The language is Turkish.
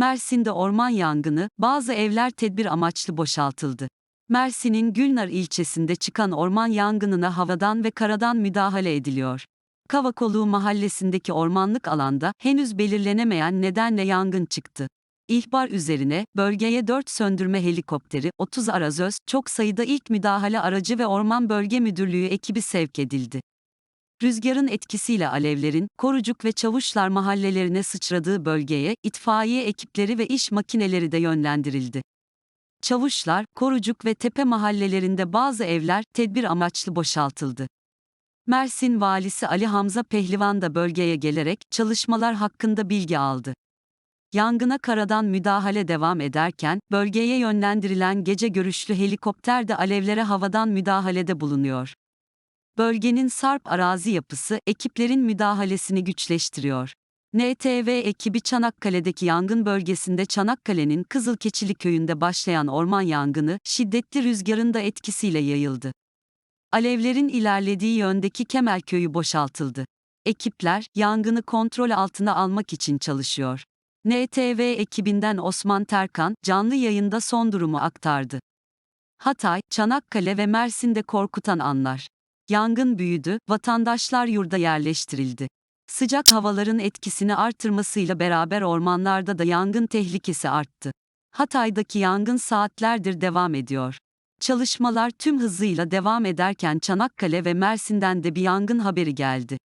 Mersin'de orman yangını, bazı evler tedbir amaçlı boşaltıldı. Mersin'in Gülnar ilçesinde çıkan orman yangınına havadan ve karadan müdahale ediliyor. Kavakoluğu mahallesindeki ormanlık alanda henüz belirlenemeyen nedenle yangın çıktı. İhbar üzerine bölgeye 4 söndürme helikopteri, 30 arazöz, çok sayıda ilk müdahale aracı ve Orman Bölge Müdürlüğü ekibi sevk edildi. Rüzgarın etkisiyle alevlerin Korucuk ve Çavuşlar mahallelerine sıçradığı bölgeye itfaiye ekipleri ve iş makineleri de yönlendirildi. Çavuşlar, Korucuk ve Tepe mahallelerinde bazı evler tedbir amaçlı boşaltıldı. Mersin valisi Ali Hamza Pehlivan da bölgeye gelerek çalışmalar hakkında bilgi aldı. Yangına karadan müdahale devam ederken, bölgeye yönlendirilen gece görüşlü helikopter de alevlere havadan müdahalede bulunuyor. Bölgenin sarp arazi yapısı, ekiplerin müdahalesini güçleştiriyor. NTV ekibi Çanakkale'deki yangın bölgesinde Çanakkale'nin Kızılkeçili köyünde başlayan orman yangını, şiddetli rüzgarın da etkisiyle yayıldı. Alevlerin ilerlediği yöndeki Kemer köyü boşaltıldı. Ekipler, yangını kontrol altına almak için çalışıyor. NTV ekibinden Osman Terkan, canlı yayında son durumu aktardı. Hatay, Çanakkale ve Mersin'de korkutan anlar. Yangın büyüdü, vatandaşlar yurda yerleştirildi. Sıcak havaların etkisini artırmasıyla beraber ormanlarda da yangın tehlikesi arttı. Hatay'daki yangın saatlerdir devam ediyor. Çalışmalar tüm hızıyla devam ederken Çanakkale ve Mersin'den de bir yangın haberi geldi.